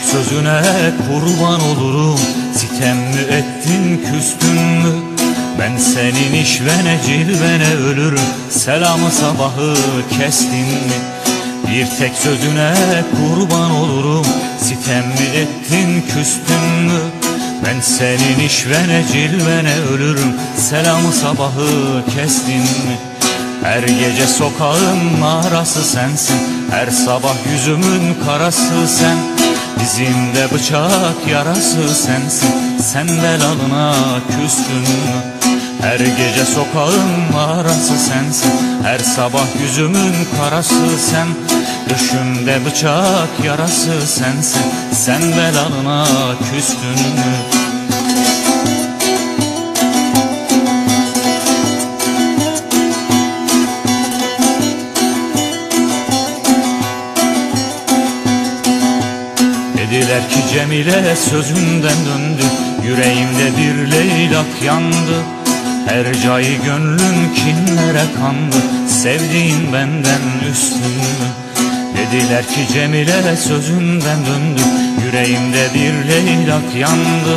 sözüne kurban olurum. Sitem mi ettin küstün mü? Ben senin işvene cilvene ölürüm. Selamı sabahı kestin mi? Bir tek sözüne kurban olurum. Sitem mi ettin küstün mü? Ben senin işvene cilvene ölürüm. Selamı sabahı kestin mi? Her gece sokağın mağarası sensin. Her sabah yüzümün karası sen Dizimde bıçak yarası sensin. Sen belalına küstün. Mü? Her gece sokağın mağarası sensin. Her sabah yüzümün karası sen. Düşümde bıçak yarası sensin. Sen belalına küstün Dediler ki Cemile sözünden döndü. Yüreğimde bir leylak yandı. Her cayı gönlüm kinlere kandı. Sevdiğin benden üstün mü? Dediler ki Cemile sözünden döndü. Yüreğimde bir leylak yandı.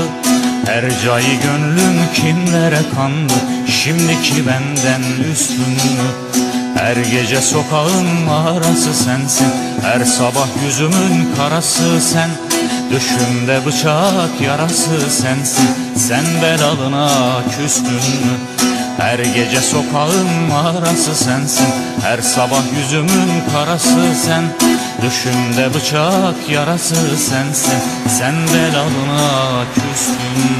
Her cayı gönlüm kimlere kandı. Şimdiki benden üstün mü? Her gece sokağın mağarası sensin. Her sabah yüzümün karası sen Düşümde bıçak yarası sensin Sen belalına küstün mü? Her gece sokağın mağarası sensin Her sabah yüzümün karası sen Düşümde bıçak yarası sensin Sen belalına küstün mü?